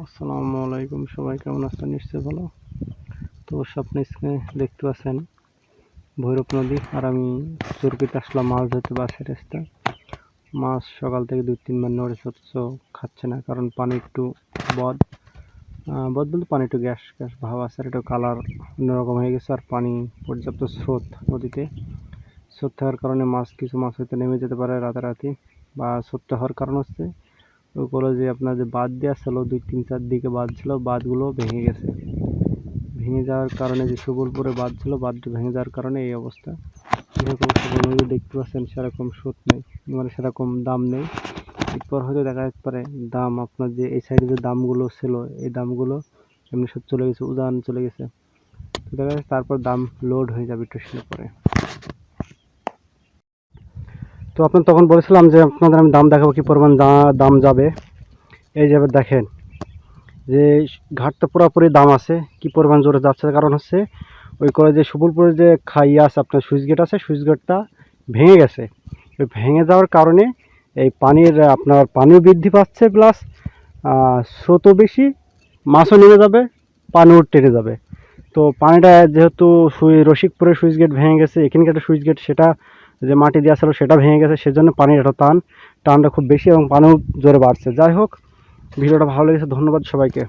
আসসালামু আলাইকুম, সবাই কেমন আছেন? নিশ্চয়ই ভালো। তো স্বপ্ন স্ক্রিনে দেখতে পাচ্ছেন ভৈরব নদী আর আমি চুরকিতে আসলাম মাছ ধরতে বাসের রাস্তা। মাছ সকাল থেকে দুই তিনবার নড়ে অথচ খাচ্ছে না, কারণ পানি একটু বদ। বদ বলতে পানি একটু গ্যাস গ্যাস ভাব আছে আর একটু কালার অন্যরকম হয়ে গেছে, আর পানি পর্যাপ্ত স্রোত নদীতে। স্রোত থাকার কারণে মাছ, কিছু মাছ হয়তো নেমে যেতে পারে রাতারাতি বা স্রোতটা হওয়ার কারণ হচ্ছে ওগুলো যে আপনার যে বাদ দেওয়া ছিল দুই তিন চার দিকে বাঁধ ছিল, বাঁধগুলো ভেঙে গেছে। ভেঙে যাওয়ার কারণে যে সুবলপুরে বাঁধ ছিল, বাঁধটা ভেঙে যাওয়ার কারণে এই অবস্থা। যেরকম সুবল নদী দেখতে পাচ্ছেন, সেরকম স্রোত নেই মানে সেরকম দাম নেই। এরপর হয়তো দেখা যেতে পারে, দাম আপনার যে এই সাইডে যে দামগুলো ছিল, এই দামগুলো এমনি সব চলে গেছে, উদাহরণ চলে গেছে। দেখা যাচ্ছে তারপর দাম লোড হয়ে যাবে স্টেশনের পরে। তো আপনার তখন বলেছিলাম যে আপনাদের আমি দাম দেখাবো, কী পরিমাণ দাম যাবে। এই যে দেখেন, যে ঘাটটা পুরোপুরি দাম আছে, কি পরিমাণ জোরে যাচ্ছে। কারণ হচ্ছে, ওই যে সুবলপুরে যে খাইয়া আছে আপনার সুইচ গেট আছে, সুইচ গেটটা ভেঙে গেছে। ওই ভেঙে যাওয়ার কারণে এই পানির, আপনার পানিও বৃদ্ধি পাচ্ছে প্লাস স্রোতও বেশি, মাছও নেমে যাবে, পানিও টেনে যাবে। তো পানিটা যেহেতু সুই রসিকপুরের সুইচ গেট ভেঙে গেছে, এখানকার সুইচ গেট, সেটা যে মাটি দেওয়া ছিল সেটা ভেঙে গেছে, সেজন্য পানির একটা টান, টানটা খুব বেশি এবং পানিও জোরে বাড়ছে। যাই হোক, ভিডিওটা ভালো লেগেছে, ধন্যবাদ সবাইকে।